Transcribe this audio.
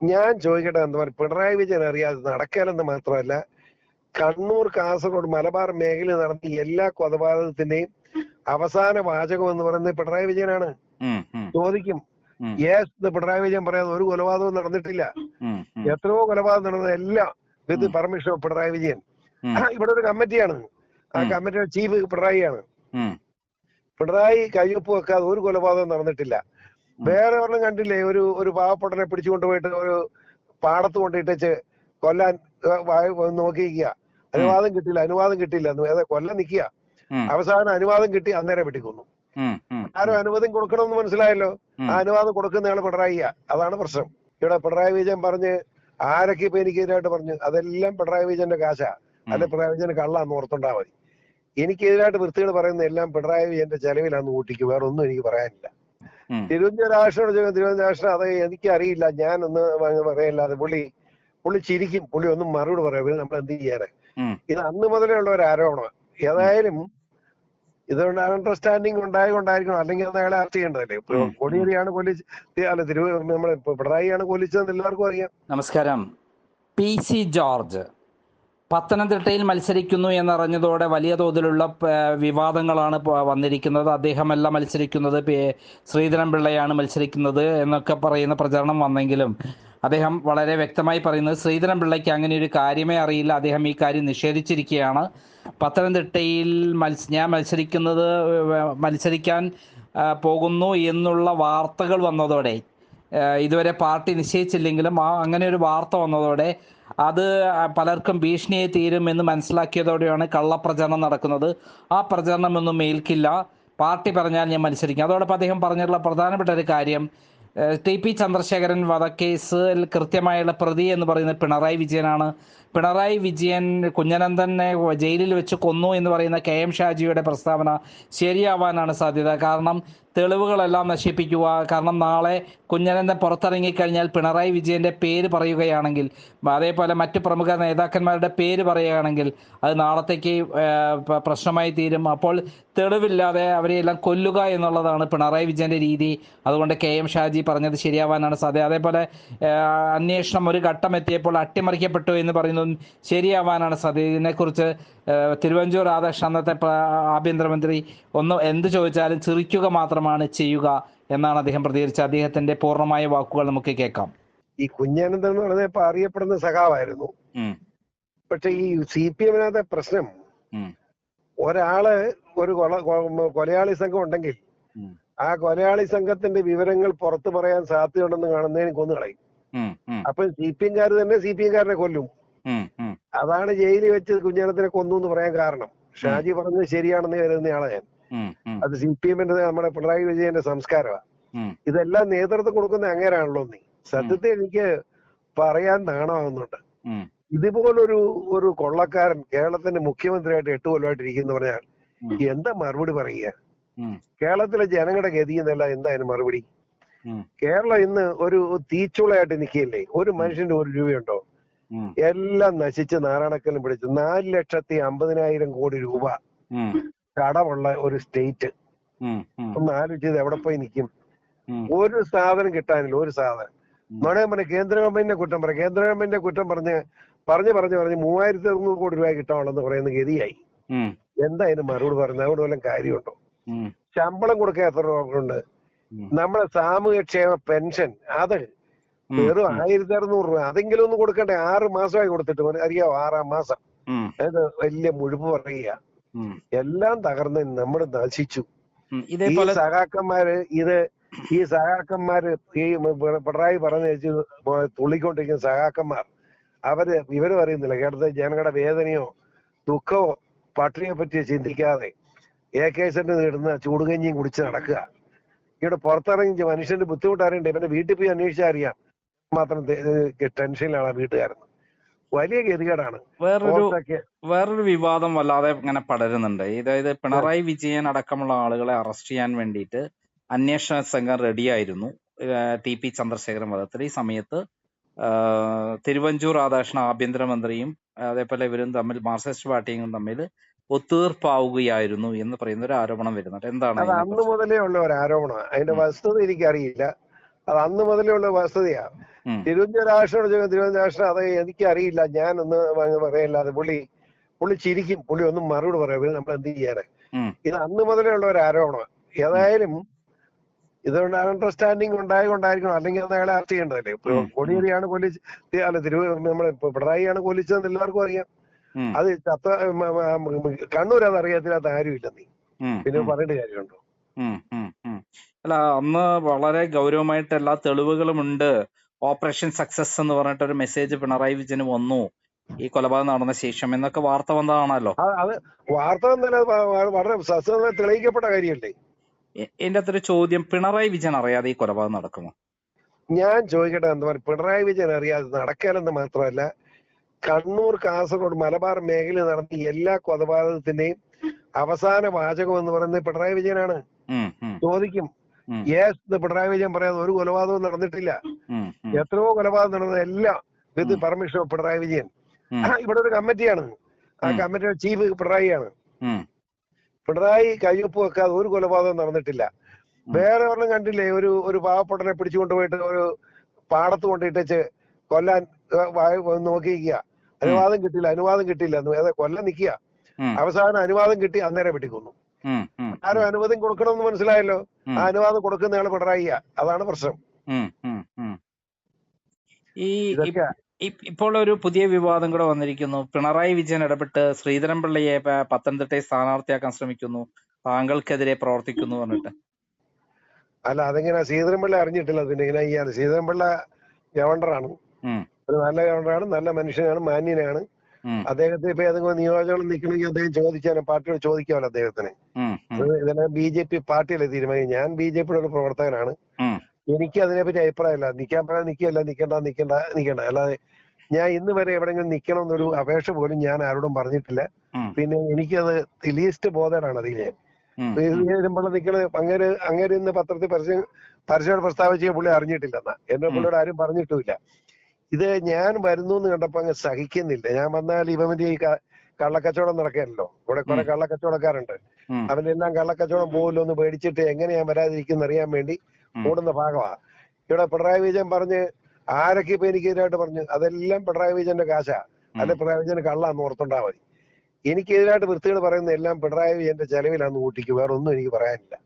ഞാൻ ചോദിക്കട്ടെ എന്താ പറയുക പിണറായി വിജയൻ അറിയാതെ നടക്കാനെന്ന് മാത്രമല്ല കണ്ണൂർ കാസർഗോഡ് മലബാർ മേഖലയിൽ നടന്ന എല്ലാ കൊലപാതകത്തിന്റെയും അവസാന വാചകം എന്ന് പറയുന്നത് പിണറായി വിജയനാണ്. ചോദിക്കും യേസ് പിണറായി വിജയൻ പറയാതെ ഒരു കൊലപാതകവും നടന്നിട്ടില്ല. എത്രയോ കൊലപാതകം നടന്നത് എല്ലാം with permission of Pinarayi Vijayan. ഇവിടെ ഒരു കമ്മിറ്റിയാണ്. ആ കമ്മിറ്റിയുടെ ചീഫ് പിണറായിയാണ്. പിണറായി കയ്യൊപ്പ് വെക്കാതെ ഒരു കൊലപാതകം നടന്നിട്ടില്ല. വേറെ ഒരെണ്ണം കണ്ടില്ലേ? ഒരു ഒരു പാവപ്പെട്ടനെ പിടിച്ചു കൊണ്ടുപോയിട്ട് ഒരു പാടത്ത് കൊണ്ടിട്ടേച്ച് കൊല്ലാൻ നോക്കിയിരിക്കുക. അനുവാദം കിട്ടില്ല അനുവാദം കിട്ടില്ല കൊല്ലം നിൽക്കുക. അവസാനം അനുവാദം കിട്ടി അന്നേരം വെട്ടിക്കൊന്നു. ആരും അനുവാദം കൊടുക്കണമെന്ന് മനസ്സിലായല്ലോ? ആ അനുവാദം കൊടുക്കുന്നയാൾ പിണറായി അതാണ് പ്രശ്നം. ഇവിടെ പിണറായി വിജയൻ പറഞ്ഞ് ആരൊക്കെ ഇപ്പൊ എനിക്കെതിരായിട്ട് പറഞ്ഞു അതെല്ലാം പിണറായി വിജയന്റെ കാശാ. അല്ലെ പിണറായി വിജയന്റെ കള്ളാന്ന് ഓർത്തുണ്ടാ മതി. എനിക്കെതിരായിട്ട് വൃത്തികൾ പറയുന്ന എല്ലാം പിണറായി വിജയന്റെ ചെലവിലാന്ന് കൂട്ടിക്ക് വേറെ ഒന്നും എനിക്ക് പറയാനില്ല. തിരുവനന്തപുരം രാഷ്ട്രം തിരുവനന്തപുരം അതെ എനിക്കറിയില്ല. ഞാൻ ഒന്ന് പറയല്ലാതെ പുള്ളി പുള്ളി ചിരിക്കും. പുള്ളി ഒന്നും മറുപടി പറയാം. പിന്നെ നമ്മൾ എന്ത് ചെയ്യാറ് ഇത് അന്ന് മുതലേ ഉള്ള ഒരു ആരോപണം ഏതായാലും ഇതുകൊണ്ട് അണ്ടർസ്റ്റാൻഡിങ് ഉണ്ടായതുകൊണ്ടായിരിക്കണം അല്ലെങ്കിൽ അത് അയാളെ അറസ്റ്റ് ചെയ്യേണ്ടതല്ലേ. കോടിയേരിയാണ് കൊല്ലിച്ച് അല്ല തിരുവ നമ്മുടെ പിണറായിയാണ് കൊല്ലിച്ചതെന്ന് എല്ലാവർക്കും അറിയാം. നമസ്കാരം. P C George. പത്തനംതിട്ടയിൽ മത്സരിക്കുന്നു എന്നറിഞ്ഞതോടെ വലിയ തോതിലുള്ള വിവാദങ്ങളാണ് വന്നിരിക്കുന്നത്. അദ്ദേഹമല്ല മത്സരിക്കുന്നത് പി- ശ്രീധരൻപിള്ളയാണ് മത്സരിക്കുന്നത് എന്നൊക്കെ പറയുന്ന പ്രചരണം വന്നെങ്കിലും അദ്ദേഹം വളരെ വ്യക്തമായി പറയുന്നത് ശ്രീധരൻപിള്ളയ്ക്ക് അങ്ങനെ ഒരു കാര്യമേ അറിയില്ല. അദ്ദേഹം ഈ കാര്യം നിഷേധിച്ചിരിക്കുകയാണ്. പത്തനംതിട്ടയിൽ മത്സ ഞാൻ മത്സരിക്കുന്നത് മത്സരിക്കാൻ പോകുന്നു എന്നുള്ള വാർത്തകൾ വന്നതോടെ ഇതുവരെ പാർട്ടി നിശ്ചയിച്ചില്ലെങ്കിലും ആ അങ്ങനെ ഒരു വാർത്ത വന്നതോടെ അത് പലർക്കും ഭീഷണിയെ തീരുമെന്ന് മനസ്സിലാക്കിയതോടെയാണ് കള്ളപ്രചരണം നടക്കുന്നത്. ആ പ്രചരണം ഒന്നും ഏൽക്കില്ല. പാർട്ടി പറഞ്ഞാൽ ഞാൻ മത്സരിക്കും. അതോടൊപ്പം അദ്ദേഹം പറഞ്ഞിട്ടുള്ള പ്രധാനപ്പെട്ട ഒരു കാര്യം ടി പി ചന്ദ്രശേഖരൻ വധക്കേസിൽ കൃത്യമായുള്ള പ്രതി എന്ന് പറയുന്നത് പിണറായി വിജയനാണ്. പിണറായി വിജയൻ കുഞ്ഞനന്ദനെ ജയിലിൽ വെച്ച് കൊന്നു എന്ന് പറയുന്ന കെ എം ഷാജിയുടെ പ്രസ്താവന ശരിയാവാനാണ് സാധ്യത. കാരണം തെളിവുകളെല്ലാം നശിപ്പിക്കുക. കാരണം നാളെ കുഞ്ഞനന്ദൻ പുറത്തിറങ്ങിക്കഴിഞ്ഞാൽ പിണറായി വിജയന്റെ പേര് പറയുകയാണെങ്കിൽ അതേപോലെ മറ്റ് പ്രമുഖ നേതാക്കന്മാരുടെ പേര് പറയുകയാണെങ്കിൽ അത് നാളത്തേക്ക് പ്രശ്നമായി തീരും. അപ്പോൾ തെളിവില്ലാതെ അവരെയെല്ലാം കൊല്ലുക എന്നുള്ളതാണ് പിണറായി വിജയന്റെ രീതി. അതുകൊണ്ട് കെ എം ഷാജി പറഞ്ഞത് ശരിയാവാനാണ് സാധ്യത. അതേപോലെ അന്വേഷണം ഒരു ഘട്ടം എത്തിയപ്പോൾ അട്ടിമറിക്കപ്പെട്ടു എന്ന് പറയുന്നതും ശരിയാവാനാണ് സാധ്യത. ഇതിനെക്കുറിച്ച് തിരുവഞ്ചൂർ രാധാകൃഷ്ണൻ അന്നത്തെ ആഭ്യന്തരമന്ത്രി ഒന്ന് എന്ത് ചോദിച്ചാലും ചിറിക്കുക മാത്രമാണ്. ചെയ്യുക എന്നാണ് അദ്ദേഹം പ്രതികരിച്ചത്. അദ്ദേഹത്തിന്റെ പൂർണമായ വാക്കുകൾ നമുക്ക് കേൾക്കാം. ഈ കുഞ്ഞാനന്ദൻ എന്ന് ഇപ്പൊ അറിയപ്പെടുന്ന സഖാവായിരുന്നു. പക്ഷെ ഈ സി പി എമ്മിനകത്തെ പ്രശ്നം ഒരാൾ ഒരു കൊല കൊലയാളി സംഘം ഉണ്ടെങ്കിൽ ആ കൊലയാളി സംഘത്തിന്റെ വിവരങ്ങൾ പുറത്തു പറയാൻ സാധ്യതയുണ്ടെന്ന് കാണുന്നതിന് കൊന്നു കളയും അപ്പൊ സി പി എംകാർ തന്നെ സി പി എംകാരനെ കൊല്ലും. അതാണ് ജയിലിൽ വെച്ച് കുഞ്ഞാനത്തിനെ കൊന്നു എന്ന് പറയാൻ കാരണം. ഷാജി പറഞ്ഞത് ശരിയാണെന്ന് കരുതുന്നയാളെ ഞാൻ. അത് സി പി എമ്മിന്റെ നമ്മുടെ പിണറായി വിജയന്റെ സംസ്കാരമാണ്. ഇതെല്ലാം നേതൃത്വം കൊടുക്കുന്ന അങ്ങേരാണല്ലോ നീ. സത്യത്തെ എനിക്ക് പറയാൻ നാണമാവുന്നുണ്ട്. ഇതുപോലൊരു ഒരു കൊള്ളക്കാരൻ കേരളത്തിന്റെ മുഖ്യമന്ത്രിയായിട്ട് എട്ട് കൊല്ലമായിട്ട് ഇരിക്കുന്ന പറഞ്ഞാൽ എന്താ മറുപടി പറയുക? കേരളത്തിലെ ജനങ്ങളുടെ ഗതി എന്നല്ല എന്താ അതിന് മറുപടി. കേരളം ഇന്ന് ഒരു തീച്ചുളയായിട്ട് നിൽക്കുകയല്ലേ? ഒരു മനുഷ്യന്റെ ഒരു രൂപയുണ്ടോ? എല്ലാം നശിച്ച് നാരായണക്കല്ലും പിടിച്ച് നാല് ലക്ഷത്തി അമ്പതിനായിരം കോടി രൂപ. കടമുള്ള ഒരു സ്റ്റേറ്റ് ഒന്ന് ആലോചിച്ചത് എവിടെ പോയി നിൽക്കും ഒരു സാധനം കിട്ടാനില്ല ഒരു സാധനം. നോണേ പറഞ്ഞ കേന്ദ്ര ഗവൺമെന്റിനെ കുറ്റം പറ. കേന്ദ്ര ഗവൺമെന്റിനെ കുറ്റം പറഞ്ഞ് പറഞ്ഞ് പറഞ്ഞ് പറഞ്ഞ് മൂവായിരത്തി അറുന്നൂറ് കോടി രൂപ കിട്ടാനുള്ളെന്ന് പറയുന്ന ഗതിയായി. ഉം, എന്താ അതിന് മറുപടി പറയുന്നത്? അതുകൊണ്ട് വല്ല കാര്യമുണ്ടോ? ശമ്പളം കൊടുക്കാൻ എത്ര രൂപ ഉണ്ട്. നമ്മുടെ സാമൂഹ്യക്ഷേമ പെൻഷൻ അത് വെറും ആയിരത്തി അറുന്നൂറ് രൂപ. അതെങ്കിലും ഒന്ന് കൊടുക്കണ്ടേ? ആറ് മാസമായി കൊടുത്തിട്ട് അറിയാവോ? ആറാം മാസം. അതായത് അത് വലിയ മുഴുപ്പ് പറയുക. എല്ലാം തകർന്ന് നമ്മൾ നശിച്ചു. ഈ സഹാക്കന്മാര് ഇത് ഈ സഹാക്കന്മാര് ഈ പിണറായി പറഞ്ഞു വെച്ച് തുള്ളിക്കൊണ്ടിരിക്കുന്ന സഹാക്കന്മാർ അവർ വിവരം അറിയുന്നില്ല കേരളത്തിലെ ജനങ്ങളുടെ വേദനയോ ദുഃഖമോ പട്ടിണിയെ പറ്റി ചിന്തിക്കാതെ എ കെ സെന്റ് ഇടുന്ന ചൂടുകഞ്ഞിയും കുടിച്ച് നടക്കുക. ഇവിടെ പുറത്തിറങ്ങി മനുഷ്യന്റെ ബുദ്ധിമുട്ട് അറിയണ്ടേ? ഇവന്റെ വീട്ടിൽ പോയി അന്വേഷിച്ചാൽ അറിയാം. മാത്രം ടെൻഷനിലാണ് വീട്ടുകാരൻ വലിയ ഗതികേടാണ്. വേറൊരു വേറൊരു വിവാദം വല്ലാതെ ഇങ്ങനെ പടരുന്നുണ്ട്. അതായത് പിണറായി വിജയൻ അടക്കമുള്ള ആളുകളെ അറസ്റ്റ് ചെയ്യാൻ വേണ്ടിയിട്ട് അന്വേഷണ സംഘം റെഡിയായിരുന്നു ടി പി ചന്ദ്രശേഖരൻ വധത്തിൽ. ഈ സമയത്ത് തിരുവഞ്ചൂർ രാധാകൃഷ്ണൻ ആഭ്യന്തരമന്ത്രിയും അതേപോലെ ഇവരും തമ്മിൽ മാർക്സിസ്റ്റ് പാർട്ടിയും തമ്മിൽ ഒത്തുതീർപ്പാവുകയായിരുന്നു എന്ന് പറയുന്ന ഒരു ആരോപണം വരുന്നുണ്ട്. എന്താണ് അന്ന് മുതലേ ഉള്ള ഒരു ആരോപണം അതിന്റെ. വസ്തുത എനിക്കറിയില്ല. അത് അന്ന് മുതലുള്ള ഉള്ള ഉം. തിരുവനന്തപുരം ചോദിക്കും തിരുവനന്തപുരം അത് എനിക്കറിയില്ല. ഞാനൊന്ന് പറയല്ലാതെ പുള്ളി പുള്ളി ചിരിക്കും. പുള്ളി ഒന്നും മറുപടി പറയാം. പിന്നെ നമ്മൾ എന്ത് ചെയ്യാറ് ഇത് അന്ന് മുതലേ ഉള്ള ഒരു ആരോപണം ഏതായാലും ഇതുകൊണ്ട് അണ്ടർസ്റ്റാൻഡിങ് ഉണ്ടായിക്കൊണ്ടായിരിക്കണം അല്ലെങ്കിൽ അത് അയാളെ അറസ്റ്റ് ചെയ്യേണ്ടതല്ലേ? ഇപ്പൊ. കോടിയേരിയാണ് കൊല്ലിച്ച് അല്ല തിരുവ നമ്മുടെ ഇപ്പൊ പിണറായിയാണ് കൊല്ലിച്ചതെന്ന് എല്ലാവർക്കും അറിയാം. അത് ചത്ത കണ്ണൂർ അത് അറിയാത്തില്ലാത്ത ആരും നീ. പിന്നെ. പറയേണ്ട കാര്യമുണ്ടോ. അല്ല അന്ന് വളരെ ഗൗരവമായിട്ട് എല്ലാ തെളിവുകളും ഉണ്ട്. ഓപ്പറേഷൻ സക്സസ് എന്ന് പറഞ്ഞിട്ട് ഒരു മെസ്സേജ് പിണറായി വിജയന് വന്നു. ഈ കൊലപാതകം നടന്ന ശേഷം എന്നൊക്കെ വാർത്ത വന്നതാണല്ലോ. അത് വാർത്ത വളരെ തെളിയിക്കപ്പെട്ട കാര്യമല്ലേ? എന്റെ അത്ര ചോദ്യം പിണറായി വിജയൻ അറിയാതെ ഈ കൊലപാതകം നടക്കുമോ? ഞാൻ ചോദിക്കട്ടെ എന്താ പറയുക പിണറായി വിജയൻ അറിയാതെ നടക്കാനെന്ന് മാത്രമല്ല കണ്ണൂർ കാസർഗോഡ് മലബാർ മേഖലയിൽ നടന്ന എല്ലാ കൊലപാതകത്തിന്റെയും അവസാന വാചകം എന്ന് പറയുന്നത് പിണറായി വിജയനാണ്. ചോദിക്കും. എന്ന് പിണറായി വിജയൻ പറയാതെ ഒരു കൊലപാതകവും നടന്നിട്ടില്ല. എത്രയോ കൊലപാതകം നടന്നത് എല്ലാം with. Permission of Pinarayi Vijayan. ഇവിടെ ഒരു കമ്മിറ്റിയാണ്. ആ കമ്മിറ്റിയുടെ ചീഫ് പിണറായിയാണ്. പിണറായി കയ്യൊപ്പ് വെക്കാതെ ഒരു കൊലപാതകം നടന്നിട്ടില്ല. വേറെ ഒരെണ്ണം കണ്ടില്ലേ? ഒരു ഒരു പാവപ്പെട്ടനെ പിടിച്ചുകൊണ്ട് പോയിട്ട് ഒരു പാടത്ത് കൊണ്ടിട്ടേച്ച് കൊല്ലാൻ നോക്കിയിരിക്കുക. അനുവാദം കിട്ടില്ല അനുവാദം കിട്ടില്ല ഏതാ കൊല്ലം നിൽക്കുക. അവസാനം അനുവാദം കിട്ടി അന്നേരം വെട്ടിക്കൊന്നു. ആരും അനുവാദം കൊടുക്കണമെന്ന് മനസ്സിലായല്ലോ. ആ അനുവാദം കൊടുക്കുന്നയാൾ പിണറായി അതാണ് പ്രശ്നം. ഈ ഇപ്പോൾ ഒരു പുതിയ വിവാദം കൂടെ വന്നിരിക്കുന്നു. പിണറായി വിജയൻ ഇടപെട്ട് ശ്രീധരൻപിള്ളയെ പത്തനംതിട്ടയെ സ്ഥാനാർത്ഥിയാക്കാൻ ശ്രമിക്കുന്നു. താങ്കൾക്കെതിരെ പ്രവർത്തിക്കുന്നു പറഞ്ഞിട്ട്. അല്ല അതെങ്ങനെ? ശ്രീധരൻപിള്ള അറിഞ്ഞിട്ടില്ല പിന്നെ ഇങ്ങനെ ചെയ്യാൻ ശ്രീധരൻപിള്ള ഗവർണറാണ്. ഒരു നല്ല ഗവർണറാണ് നല്ല മനുഷ്യനാണ് മാന്യനാണ്. അദ്ദേഹത്തെ ഇപ്പൊ ഏതെങ്കിലും നിയോജകം നിൽക്കണമെങ്കിൽ അദ്ദേഹം ചോദിക്കാനോ പാർട്ടിയോട് ചോദിക്കാമല്ലോ അദ്ദേഹത്തിന്. ഇതിനെ ബി ജെ പി പാർട്ടിയല്ലേ തീരുമാനിക്കും ഞാൻ ബി ജെ പിയുടെ ഒരു പ്രവർത്തകനാണ്. എനിക്ക് അതിനെപ്പറ്റി അഭിപ്രായമില്ല. നിൽക്കാൻ പറയാൻ നിൽക്കല്ല നിൽക്കണ്ട നിൽക്കണ്ട നിൽക്കണ്ട. അല്ലാതെ ഞാൻ ഇന്ന് വരെ എവിടെയെങ്കിലും നിൽക്കണം എന്നൊരു അപേക്ഷ പോലും ഞാൻ ആരോടും പറഞ്ഞിട്ടില്ല. പിന്നെ എനിക്കത് ലീസ്റ്റ് ബോധനാണ് അതിൽ. ഞാൻ ഉം, ഉം, വരുമ്പോൾ നിൽക്കണ അങ്ങനെ അങ്ങനെ ഇന്ന് പത്രത്തിൽ പരസ്യം പരസ്യം പ്രസ്താവിച്ച പുള്ളി അറിഞ്ഞിട്ടില്ലെന്നാ. എന്നെ പുള്ളിയോട് ആരും പറഞ്ഞിട്ടുമില്ല. ഇത് ഞാൻ വരുന്നു എന്ന് കണ്ടപ്പോ അങ്ങ് സഹിക്കുന്നില്ല. ഞാൻ വന്നാൽ ഇവന്റെ ഈ കള്ളക്കച്ചവടം നടക്കാനല്ലോ ഇവിടെ കുറെ. കള്ളക്കച്ചവടക്കാരുണ്ട്. അവന്റെ എല്ലാം കള്ളക്കച്ചവടം പോകില്ലോ എന്ന് പേടിച്ചിട്ട് എങ്ങനെ ഞാൻ വരാതിരിക്കുന്ന അറിയാൻ വേണ്ടി. ഓടുന്ന ഭാഗമാ. ഇവിടെ പിണറായി വിജയൻ പറഞ്ഞ് ആരൊക്കെ ഇപ്പൊ എനിക്കെതിരായിട്ട് പറഞ്ഞു അതെല്ലാം പിണറായി വിജയന്റെ കാശാ. അല്ലെ പിണറായി വിജയന് കള്ളാന്ന് ഓർത്തുണ്ടാ മതി. എനിക്കെതിരായിട്ട് വൃത്തികൾ പറയുന്ന എല്ലാം പിണറായി വിജയന്റെ ചെലവിലാന്ന് കൂട്ടിക്ക്. വേറൊന്നും എനിക്ക് പറയാനില്ല.